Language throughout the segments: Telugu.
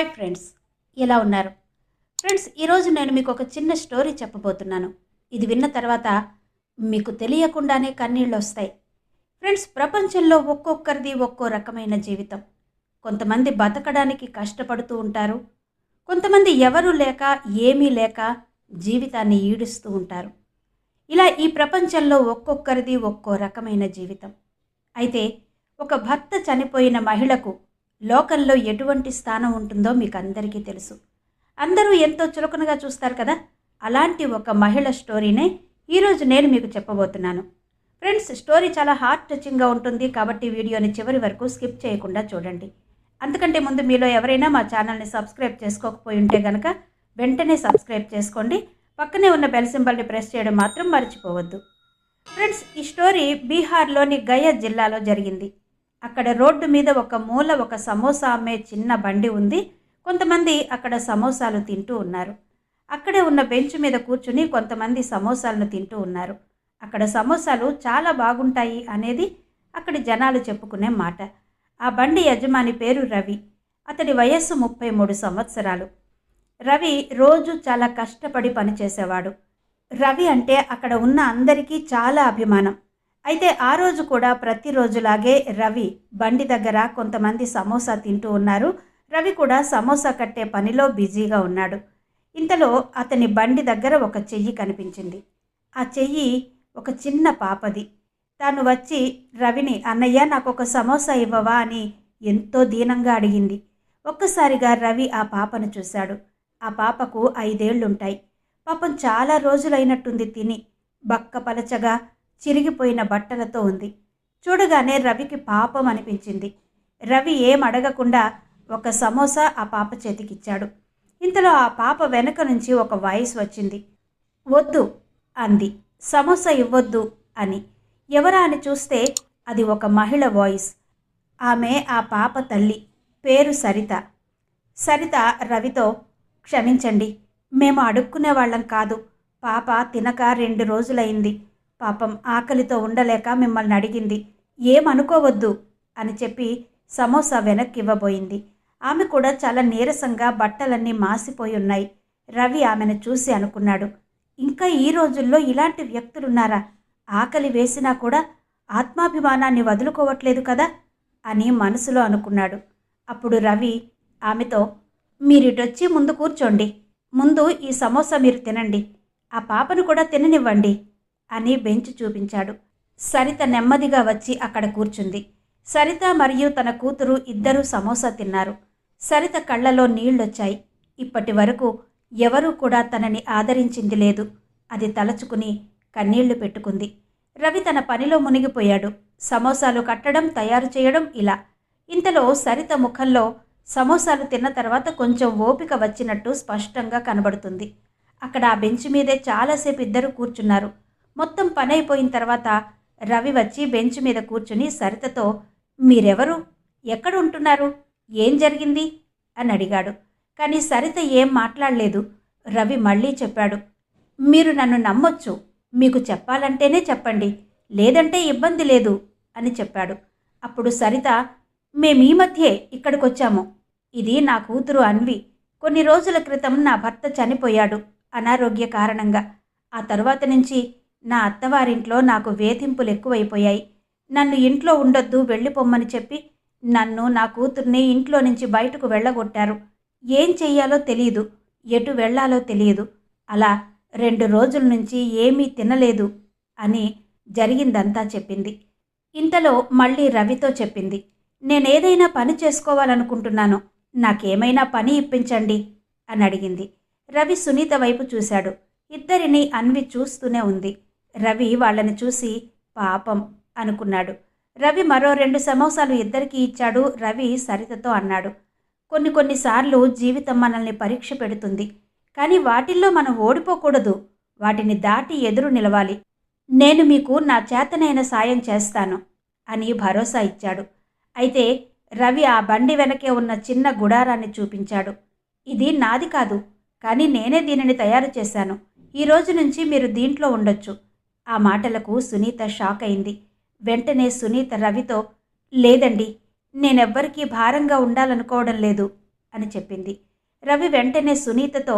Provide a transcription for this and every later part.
Hi friends. ఎలా ఉన్నారు? ఫ్రెండ్స్ ఈరోజు నేను మీకు ఒక చిన్న స్టోరీ చెప్పబోతున్నాను. ఇది విన్న తర్వాత మీకు తెలియకుండానే కన్నీళ్ళు వస్తాయి. ఫ్రెండ్స్ ప్రపంచంలో ఒక్కొక్కరిది ఒక్కో రకమైన జీవితం. కొంతమంది బతకడానికి కష్టపడుతూ ఉంటారు. కొంతమంది ఎవరు లేక ఏమీ లేక జీవితాన్ని ఈడుస్తూ ఉంటారు. ఇలా ఈ ప్రపంచంలో ఒక్కొక్కరిది ఒక్కో రకమైన జీవితం. అయితే ఒక భర్త చనిపోయిన మహిళకు లోకంలో ఎటువంటి స్థానం ఉంటుందో మీకు అందరికీ తెలుసు. అందరూ ఎంతో చులకనగా చూస్తారు కదా? అలాంటి ఒక మహిళ స్టోరీనే ఈరోజు నేను మీకు చెప్పబోతున్నాను. ఫ్రెండ్స్ స్టోరీ చాలా హార్ట్ టచింగ్గా ఉంటుంది కాబట్టి వీడియోని చివరి వరకు స్కిప్ చేయకుండా చూడండి. అంతకంటే ముందు మీలో ఎవరైనా మా ఛానల్ని సబ్స్క్రైబ్ చేసుకోకపోయి ఉంటే గనక వెంటనే సబ్స్క్రైబ్ చేసుకోండి. పక్కనే ఉన్న బెల్ సింబల్ని ప్రెస్ చేయడం మాత్రం మర్చిపోవద్దు. ఫ్రెండ్స్ ఈ స్టోరీ బీహార్లోని గయా జిల్లాలో జరిగింది. అక్కడ రోడ్డు మీద ఒక మూల ఒక సమోసా అమ్మే చిన్న బండి ఉంది. కొంతమంది అక్కడ సమోసాలు తింటూ ఉన్నారు. అక్కడే ఉన్న బెంచ్ మీద కూర్చుని కొంతమంది సమోసాలను తింటూ ఉన్నారు. అక్కడ సమోసాలు చాలా బాగుంటాయి అనేది అక్కడి జనాలు చెప్పుకునే మాట. ఆ బండి యజమాని పేరు రవి. అతడి వయస్సు ముప్పై మూడు సంవత్సరాలు. రవి రోజు చాలా కష్టపడి పనిచేసేవాడు. రవి అంటే అక్కడ ఉన్న అందరికీ చాలా అభిమానం. అయితే ఆ రోజు కూడా ప్రతిరోజులాగే రవి బండి దగ్గర కొంతమంది సమోసా తింటూ ఉన్నారు. రవి కూడా సమోసా కట్టే పనిలో బిజీగా ఉన్నాడు. ఇంతలో అతని బండి దగ్గర ఒక చెయ్యి కనిపించింది. ఆ చెయ్యి ఒక చిన్న పాపది. తాను వచ్చి రవిని అన్నయ్య నాకు ఒక సమోసా ఇవ్వవా? అని ఎంతో దీనంగా అడిగింది. ఒక్కసారిగా రవి ఆ పాపను చూశాడు. ఆ పాపకు ఐదేళ్ళుంటాయి. పాపం చాలా రోజులైనట్టుంది తిని. బక్క పలచగా చిరిగిపోయిన బట్టలతో ఉంది. చూడగానే రవికి పాపం అనిపించింది. రవి ఏం అడగకుండా ఒక సమోసా ఆ పాప చేతికిచ్చాడు. ఇంతలో ఆ పాప వెనక నుంచి ఒక వాయిస్ వచ్చింది. వద్దు అంది. సమోసా ఇవ్వొద్దు అని. ఎవరా అని చూస్తే అది ఒక మహిళ వాయిస్. ఆమె ఆ పాప తల్లి. పేరు సరిత. సరిత రవితో క్షమించండి మేము అడుక్కునే వాళ్ళం కాదు. పాప తినక రెండు రోజులైంది. పాపం ఆకలితో ఉండలేక మిమ్మల్ని అడిగింది. ఏమనుకోవద్దు అని చెప్పి సమోసా వెనక్కి ఇవ్వబోయింది ఆమె కూడా చాలా నీరసంగా బట్టలన్నీ మాసిపోయి ఉన్నాయి. రవి ఆమెను చూసి అనుకున్నాడు. ఇంకా ఈ రోజుల్లో ఇలాంటి వ్యక్తులున్నారా? ఆకలి వేసినా కూడా ఆత్మాభిమానాన్ని వదులుకోవట్లేదు కదా అని మనసులో అనుకున్నాడు. అప్పుడు రవి ఆమెతో మీరిటొచ్చి ముందు కూర్చోండి. ముందు ఈ సమోసా మీరు తినండి. ఆ పాపను కూడా తిననివ్వండి. అని బెంచ్ చూపించాడు. సరిత నెమ్మదిగా వచ్చి అక్కడ కూర్చుంది. సరిత మరియు తన కూతురు ఇద్దరూ సమోసా తిన్నారు. సరిత కళ్ళలో నీళ్ళొచ్చాయి. ఇప్పటి వరకు ఎవరూ కూడా తనని ఆదరించింది లేదు. అది తలచుకుని కన్నీళ్ళు పెట్టుకుంది. రవి తన పనిలో మునిగిపోయాడు. సమోసాలు కట్టడం తయారు చేయడం ఇలా. ఇంతలో సరిత ముఖంలో సమోసాలు తిన్న తర్వాత కొంచెం ఓపిక వచ్చినట్టు స్పష్టంగా కనబడుతుంది. అక్కడ ఆ బెంచ్ మీదే చాలాసేపు ఇద్దరు కూర్చున్నారు. మొత్తం పని అయిపోయిన తర్వాత రవి వచ్చి బెంచ్ మీద కూర్చుని సరితతో మీరెవరు? ఎక్కడ ఉంటున్నారు ఏం జరిగింది? అని అడిగాడు. కానీ సరిత ఏం మాట్లాడలేదు. రవి మళ్ళీ చెప్పాడు మీరు నన్ను నమ్మొచ్చు. మీకు చెప్పాలంటేనే చెప్పండి. లేదంటే ఇబ్బంది లేదు అని చెప్పాడు. అప్పుడు సరిత మేము ఈ మధ్యే ఇక్కడికొచ్చాము. ఇది నా కూతురు అన్వి. కొన్ని రోజుల క్రితం నా భర్త చనిపోయాడు అనారోగ్య కారణంగా. ఆ తర్వాత నుంచి నా అత్తవారింట్లో నాకు వేధింపులు ఎక్కువైపోయాయి నన్ను ఇంట్లో ఉండొద్దు వెళ్ళిపోమ్మని చెప్పి నన్ను నా కూతుర్ని ఇంట్లో నుంచి బయటకు వెళ్ళగొట్టారు. ఏం చెయ్యాలో తెలియదు ఎటు వెళ్ళాలో తెలియదు అలా రెండు రోజుల నుంచి ఏమీ తినలేదు అని జరిగిందంతా చెప్పింది. ఇంతలో మళ్ళీ రవితో చెప్పింది నేనేదైనా పని చేసుకోవాలనుకుంటున్నాను నాకేమైనా పని ఇప్పించండి అని అడిగింది. రవి సునీత వైపు చూశాడు. ఇద్దరిని అన్వి చూస్తూనే ఉంది. రవి వాళ్ళని చూసి పాపం అనుకున్నాడు. రవి మరో రెండు సమోసాలు ఇద్దరికీ ఇచ్చాడు. రవి సరితతో అన్నాడు కొన్ని కొన్నిసార్లు జీవితం మనల్ని పరీక్ష పెడుతుంది కానీ వాటిల్లో మనం ఓడిపోకూడదు. వాటిని దాటి ఎదురు నిలవాలి. నేను మీకు నా చేతనైన సాయం చేస్తాను అని భరోసా ఇచ్చాడు. అయితే రవి ఆ బండి వెనకే ఉన్న చిన్న గుడారాన్ని చూపించాడు. ఇది నాది కాదు కానీ నేనే దీనిని తయారు చేశాను. ఈ రోజు నుంచి మీరు దీంట్లో ఉండొచ్చు. ఆ మాటలకు సునీత షాక్ అయింది. వెంటనే సునీత రవితో లేదండి నేనెవ్వరికీ భారంగా ఉండాలనుకోవడం లేదు అని చెప్పింది. రవి వెంటనే సునీతతో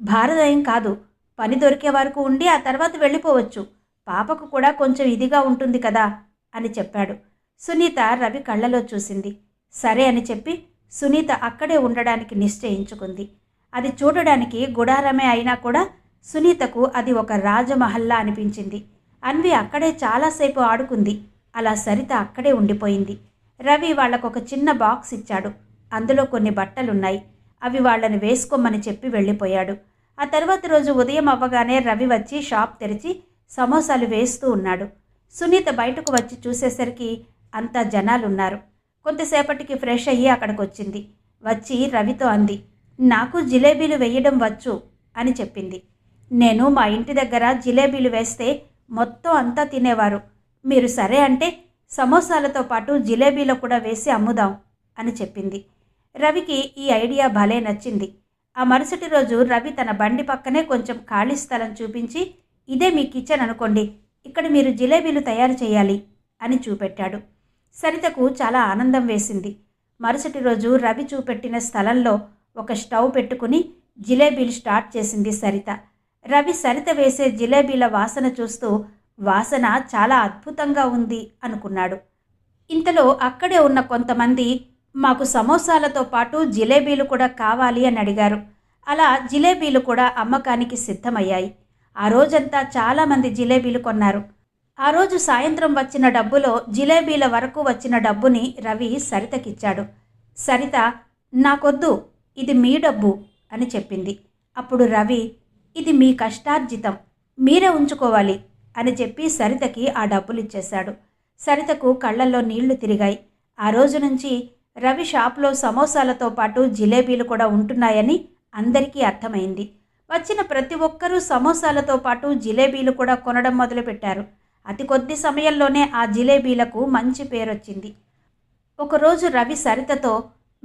భారదయం కాదు పని దొరికే వరకు ఉండి ఆ తర్వాత వెళ్ళిపోవచ్చు. పాపకు కూడా కొంచెం ఇదిగా ఉంటుంది కదా అని చెప్పాడు. సునీత రవి కళ్ళలో చూసింది. సరే అని చెప్పి సునీత అక్కడే ఉండడానికి నిశ్చయించుకుంది. అది చూడడానికి గుడారమే అయినా కూడా సునీతకు అది ఒక రాజమహల్లా అనిపించింది. అన్వి అక్కడే చాలాసేపు ఆడుకుంది. అలా సరిత అక్కడే ఉండిపోయింది. రవి వాళ్ళకొక చిన్న బాక్స్ ఇచ్చాడు. అందులో కొన్ని బట్టలున్నాయి. అవి వాళ్ళని వేసుకోమని చెప్పి వెళ్ళిపోయాడు. ఆ తర్వాత రోజు ఉదయం అవ్వగానే రవి వచ్చి షాప్ తెరిచి సమోసాలు వేస్తూ ఉన్నాడు. సునీత బయటకు వచ్చి చూసేసరికి అంతా జనాలున్నారు. కొంతసేపటికి ఫ్రెష్ అయ్యి అక్కడికి వచ్చింది వచ్చి రవితో అంది నాకు జిలేబీలు వేయడం వచ్చు అని చెప్పింది. నేను మా ఇంటి దగ్గర జిలేబీలు వేస్తే మొత్తం అంతా తినేవారు. మీరు సరే అంటే సమోసాలతో పాటు జిలేబీలో కూడా వేసి అమ్ముదాం అని చెప్పింది. రవికి ఈ ఐడియా భలే నచ్చింది. ఆ మరుసటి రోజు రవి తన బండి పక్కనే కొంచెం ఖాళీ స్థలం చూపించి ఇదే మీ కిచెన్ అనుకోండి ఇక్కడ మీరు జిలేబీలు తయారు చేయాలి అని చూపెట్టాడు. సరితకు చాలా ఆనందం వేసింది. మరుసటి రోజు రవి చూపెట్టిన స్థలంలో ఒక స్టవ్ పెట్టుకుని జిలేబీలు స్టార్ట్ చేసింది సరిత. రవి సరిత వేసే జిలేబీల వాసన చూస్తూ వాసన చాలా అద్భుతంగా ఉంది అనుకున్నాడు. ఇంతలో అక్కడే ఉన్న కొంతమంది మాకు సమోసాలతో పాటు జిలేబీలు కూడా కావాలి అని అడిగారు. అలా జిలేబీలు కూడా అమ్మకానికి సిద్ధమయ్యాయి. ఆ రోజంతా చాలామంది జిలేబీలు కొన్నారు. ఆ రోజు సాయంత్రం వచ్చిన డబ్బులో జిలేబీల వరకు వచ్చిన డబ్బుని రవి సరితకిచ్చాడు. సరిత నాకొద్దు ఇది మీ డబ్బు అని చెప్పింది. అప్పుడు రవి ఇది మీ కష్టార్జితం. మీరే ఉంచుకోవాలి అని చెప్పి సరితకి ఆ డబ్బులు ఇచ్చేశాడు సరితకు కళ్ళల్లో నీళ్ళు తిరిగాయి. ఆ రోజు నుంచి రవి షాప్లో సమోసాలతో పాటు జిలేబీలు కూడా ఉంటున్నాయని అందరికీ అర్థమైంది. వచ్చిన ప్రతి ఒక్కరూ సమోసాలతో పాటు జిలేబీలు కూడా కొనడం మొదలుపెట్టారు. అతి కొద్ది సమయంలోనే ఆ జిలేబీలకు మంచి పేరొచ్చింది. ఒకరోజు రవి సరితతో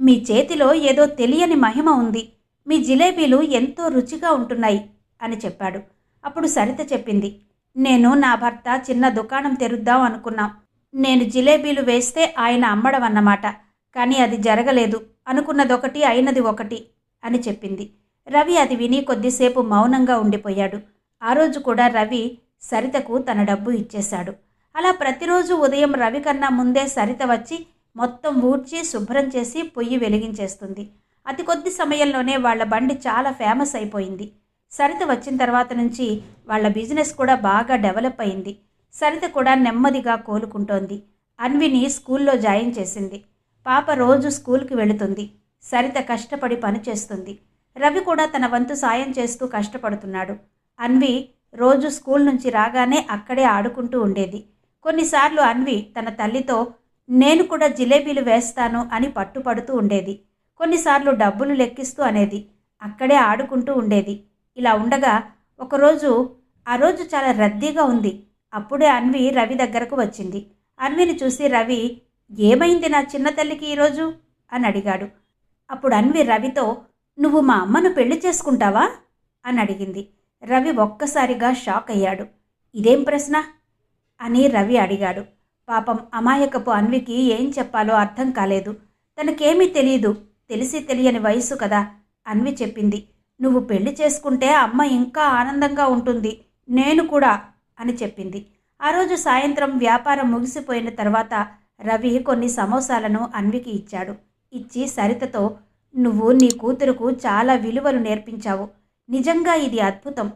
మీ చేతిలో ఏదో తెలియని మహిమ ఉంది. మీ జిలేబీలు ఎంతో రుచిగా ఉంటున్నాయి. అని చెప్పాడు. అప్పుడు సరిత చెప్పింది నేను నా భర్త చిన్న దుకాణం తెరుద్దాం అనుకున్నాం. నేను జిలేబీలు వేస్తే ఆయన అమ్మడం అన్నమాట కానీ అది జరగలేదు. అనుకున్నదొకటి అయినది ఒకటి అని చెప్పింది. రవి అది విని కొద్దిసేపు మౌనంగా ఉండిపోయాడు. ఆ రోజు కూడా రవి సరితకు తన డబ్బు ఇచ్చేశాడు. అలా ప్రతిరోజు ఉదయం రవి కన్నా ముందే సరిత వచ్చి మొత్తం ఊడ్చి శుభ్రం చేసి పొయ్యి వెలిగించేస్తుంది. అతి కొద్ది సమయంలోనే వాళ్ళ బండి చాలా ఫేమస్ అయిపోయింది. సరిత వచ్చిన తర్వాత నుంచి వాళ్ళ బిజినెస్ కూడా బాగా డెవలప్ అయింది. సరిత కూడా నెమ్మదిగా కోలుకుంటోంది. అన్విని స్కూల్లో జాయిన్ చేసింది. పాప రోజు స్కూల్కి వెళుతుంది. సరిత కష్టపడి పనిచేస్తుంది రవి కూడా తన వంతు సాయం చేస్తూ కష్టపడుతున్నాడు. అన్వి రోజు స్కూల్ నుంచి రాగానే అక్కడే ఆడుకుంటూ ఉండేది. కొన్నిసార్లు అన్వి తన తల్లితో నేను కూడా జిలేబీలు వేస్తాను అని పట్టుపడుతూ ఉండేది. కొన్నిసార్లు డబ్బులు లెక్కిస్తూ అనేది అక్కడే ఆడుకుంటూ ఉండేది. ఇలా ఉండగా ఒకరోజు ఆ రోజు చాలా రద్దీగా ఉంది. అప్పుడే అన్వి రవి దగ్గరకు వచ్చింది. అన్విని చూసి రవి ఏమైంది నా చిన్న తల్లికి ఈరోజు అని అడిగాడు. అప్పుడు అన్వి రవితో నువ్వు మా అమ్మను పెళ్ళి చేసుకుంటావా? అని అడిగింది. రవి ఒక్కసారిగా షాక్ అయ్యాడు. ఇదేం ప్రశ్న? అని రవి అడిగాడు. పాపం అమాయకపు అన్వికి ఏం చెప్పాలో అర్థం కాలేదు. తనకేమీ తెలియదు తెలిసి తెలియని వయసు కదా అన్వి చెప్పింది. నువ్వు పెళ్ళి చేసుకుంటే అమ్మ ఇంకా ఆనందంగా ఉంటుంది నేను కూడా అని చెప్పింది. ఆ రోజు సాయంత్రం వ్యాపారం ముగిసిపోయిన తర్వాత రవి కొన్ని సమోసాలను అన్వికి ఇచ్చాడు. ఇచ్చి సరితతో నువ్వు నీ కూతురుకు చాలా విలువలు నేర్పించావు. నిజంగా ఇది అద్భుతం.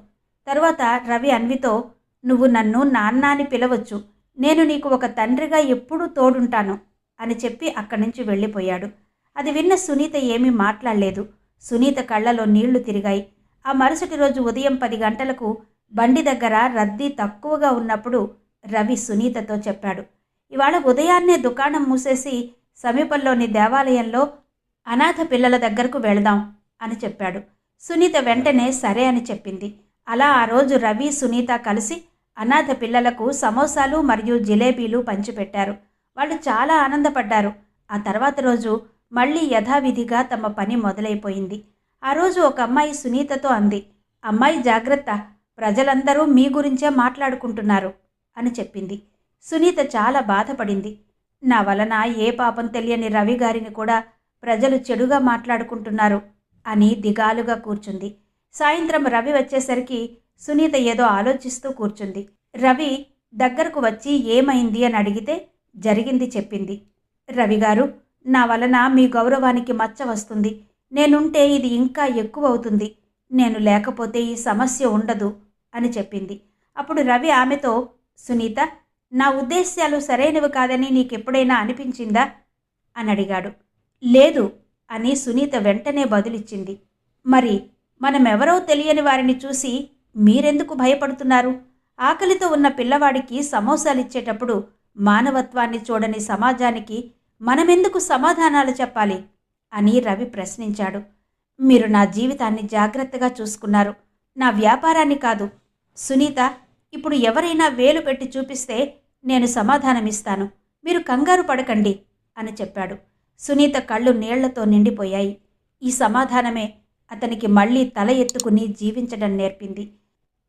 తర్వాత రవి అన్వితో నువ్వు నన్ను నాన్న అని పిలవచ్చు. నేను నీకు ఒక తండ్రిగా ఎప్పుడూ తోడుంటాను అని చెప్పి అక్కడి నుంచి వెళ్ళిపోయాడు. అది విన్న సునీత ఏమీ మాట్లాడలేదు. సునీత కళ్ళలో నీళ్ళు తిరిగాయి. ఆ మరుసటి రోజు ఉదయం పది గంటలకు బండి దగ్గర రద్దీ తక్కువగా ఉన్నప్పుడు రవి సునీతతో చెప్పాడు. ఇవాళ ఉదయాన్నే దుకాణం మూసేసి సమీపంలోని దేవాలయంలో అనాథ పిల్లల దగ్గరకు వెళదాం అని చెప్పాడు. సునీత వెంటనే సరే అని చెప్పింది. అలా ఆ రోజు రవి సునీత కలిసి అనాథ పిల్లలకు సమోసాలు మరియు జిలేబీలు పంచిపెట్టారు. వాళ్ళు చాలా ఆనందపడ్డారు. ఆ తర్వాత రోజు మళ్ళీ యథావిధిగా తమ పని మొదలైపోయింది. ఆ రోజు ఒక అమ్మాయి సునీతతో అంది అమ్మాయి జాగ్రత్త ప్రజలందరూ మీ గురించే మాట్లాడుకుంటున్నారు అని చెప్పింది. సునీత చాలా బాధపడింది. నా వలన ఏ పాపం తెలియని రవి గారిని కూడా ప్రజలు చెడుగా మాట్లాడుకుంటున్నారు అని దిగాలుగా కూర్చుంది. సాయంత్రం రవి వచ్చేసరికి సునీత ఏదో ఆలోచిస్తూ కూర్చుంది. రవి దగ్గరకు వచ్చి ఏమైంది అని అడిగితే జరిగింది చెప్పింది. రవి గారు నా వలన మీ గౌరవానికి మచ్చ వస్తుంది. నేనుంటే ఇది ఇంకా ఎక్కువ అవుతుంది నేను లేకపోతే ఈ సమస్య ఉండదు అని చెప్పింది. అప్పుడు రవి ఆమెతో సునీత నా ఉద్దేశ్యాలు సరైనవి కాదని నీకెప్పుడైనా అనిపించిందా? అని అడిగాడు. లేదు అని సునీత వెంటనే బదులిచ్చింది. మరి మనమెవరో తెలియని వారిని చూసి మీరెందుకు భయపడుతున్నారు? ఆకలితో ఉన్న పిల్లవాడికి సమోసాలిచ్చేటప్పుడు మానవత్వాన్ని చూడని సమాజానికి మనమెందుకు సమాధానాలు చెప్పాలి? అని రవి ప్రశ్నించాడు. మీరు నా జీవితాన్ని జాగ్రత్తగా చూసుకున్నారు. నా వ్యాపారాన్ని కాదు. సునీత ఇప్పుడు ఎవరైనా వేలు పెట్టి చూపిస్తే నేను సమాధానమిస్తాను. మీరు కంగారు పడకండి అని చెప్పాడు. సునీత కళ్ళు నీళ్ళతో నిండిపోయాయి. ఈ సమాధానమే అతనికి మళ్ళీ తల ఎత్తుకుని జీవించడం నేర్పింది.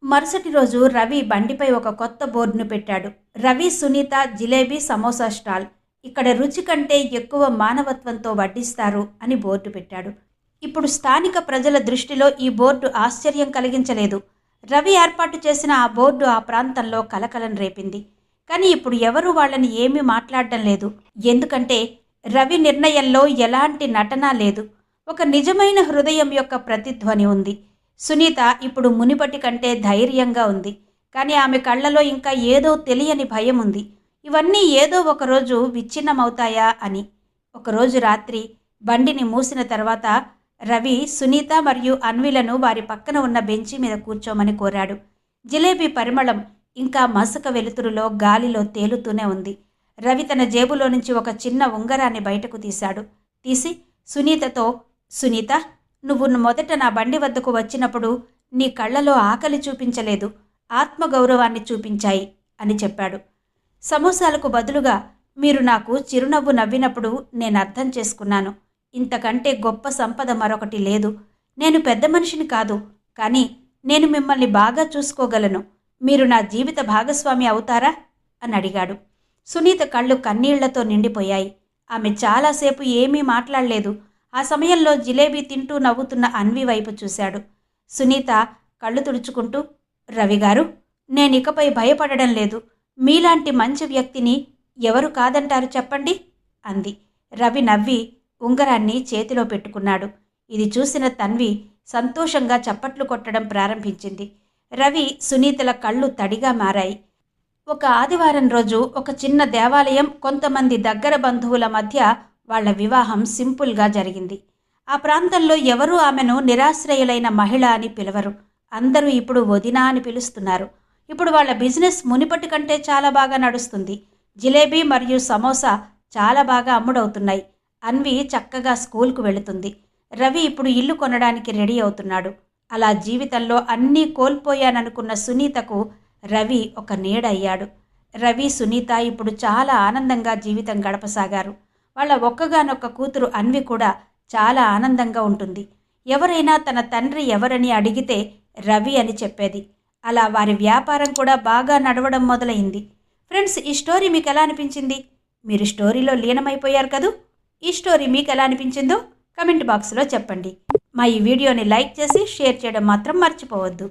మరుసటి రోజు రవి బండిపై ఒక కొత్త బోర్డును పెట్టాడు. రవి సునీత జిలేబీ సమోసా స్టాల్. ఇక్కడ రుచి కంటే ఎక్కువ మానవత్వంతో వడ్డిస్తారు అని బోర్డు పెట్టాడు. ఇప్పుడు స్థానిక ప్రజల దృష్టిలో ఈ బోర్డు ఆశ్చర్యం కలిగించలేదు. రవి ఏర్పాటు చేసిన ఆ బోర్డు ఆ ప్రాంతంలో కలకలం రేపింది. కానీ ఇప్పుడు ఎవరు వాళ్ళని ఏమీ మాట్లాడడం లేదు. ఎందుకంటే రవి నిర్ణయంలో ఎలాంటి నటన లేదు. ఒక నిజమైన హృదయం యొక్క ప్రతిధ్వని ఉంది. సునీత ఇప్పుడు మునిపటి కంటే ధైర్యంగా ఉంది. కానీ ఆమె కళ్ళలో ఇంకా ఏదో తెలియని భయం ఉంది. ఇవన్నీ ఏదో ఒకరోజు విచ్ఛిన్నమవుతాయా అని. ఒకరోజు రాత్రి బండిని మూసిన తర్వాత రవి సునీత మరియు అన్విలను వారి పక్కన ఉన్న బెంచి మీద కూర్చోమని కోరాడు. జిలేబీ పరిమళం ఇంకా మసక వెలుతురులో గాలిలో తేలుతూనే ఉంది. రవి తన జేబులో నుంచి ఒక చిన్న ఉంగరాన్ని బయటకు తీశాడు. తీసి సునీతతో సునీత నువ్వు మొదట నా బండి వద్దకు వచ్చినప్పుడు నీ కళ్ళలో ఆకలి చూపించలేదు. ఆత్మగౌరవాన్ని చూపించాయి అని చెప్పాడు. సమోసాలకు బదులుగా మీరు నాకు చిరునవ్వు నవ్వినప్పుడు నేను అర్థం చేసుకున్నాను. ఇంతకంటే గొప్ప సంపద మరొకటి లేదు. నేను పెద్ద మనిషిని కాదు కానీ నేను మిమ్మల్ని బాగా చూసుకోగలను. మీరు నా జీవిత భాగస్వామి అవుతారా? అని అడిగాడు. సునీత కళ్ళు కన్నీళ్ళతో నిండిపోయాయి. ఆమె చాలాసేపు ఏమీ మాట్లాడలేదు. ఆ సమయంలో జిలేబీ తింటూ నవ్వుతున్న అన్వి వైపు చూశాడు. సునీత కళ్ళు తుడుచుకుంటూ రవి గారు నేనికపై భయపడడం లేదు. మీలాంటి మంచి వ్యక్తిని ఎవరు కాదంటారు చెప్పండి? అంది. రవి నవ్వి ఉంగరాన్ని చేతిలో పెట్టుకున్నాడు. ఇది చూసిన తన్వి సంతోషంగా చప్పట్లు కొట్టడం ప్రారంభించింది. రవి సునీతల కళ్ళు తడిగా మారాయి. ఒక ఆదివారం రోజు ఒక చిన్న దేవాలయం కొంతమంది దగ్గర బంధువుల మధ్య వాళ్ళ వివాహం సింపుల్గా జరిగింది. ఆ ప్రాంతంలో ఎవరూ ఆమెను నిరాశ్రయులైన మహిళ అని పిలవరు. అందరూ ఇప్పుడు వదినా అని పిలుస్తున్నారు. ఇప్పుడు వాళ్ళ బిజినెస్ మునిపటి కంటే చాలా బాగా నడుస్తుంది. జిలేబీ మరియు సమోసా చాలా బాగా అమ్ముడవుతున్నాయి. అన్వి చక్కగా స్కూల్కు వెళుతుంది. రవి ఇప్పుడు ఇల్లు కొనడానికి రెడీ అవుతున్నాడు. అలా జీవితంలో అన్నీ కోల్పోయాననుకున్న సునీతకు రవి ఒక నీడ అయ్యాడు. రవి సునీత ఇప్పుడు చాలా ఆనందంగా జీవితం గడపసాగారు. వాళ్ళ ఒక్కగానొక్క కూతురు అన్వి కూడా చాలా ఆనందంగా ఉంటుంది. ఎవరైనా తన తండ్రి ఎవరని అడిగితే రవి అని చెప్పేది. అలా వారి వ్యాపారం కూడా బాగా నడవడం మొదలైంది. ఫ్రెండ్స్ ఈ స్టోరీ మీకు ఎలా అనిపించింది? మీరు స్టోరీలో లీనమైపోయారు కదూ? ఈ స్టోరీ మీకు ఎలా అనిపించిందో కమెంట్ బాక్స్లో చెప్పండి. మా ఈ వీడియోని లైక్ చేసి షేర్ చేయడం మాత్రం మర్చిపోవద్దు.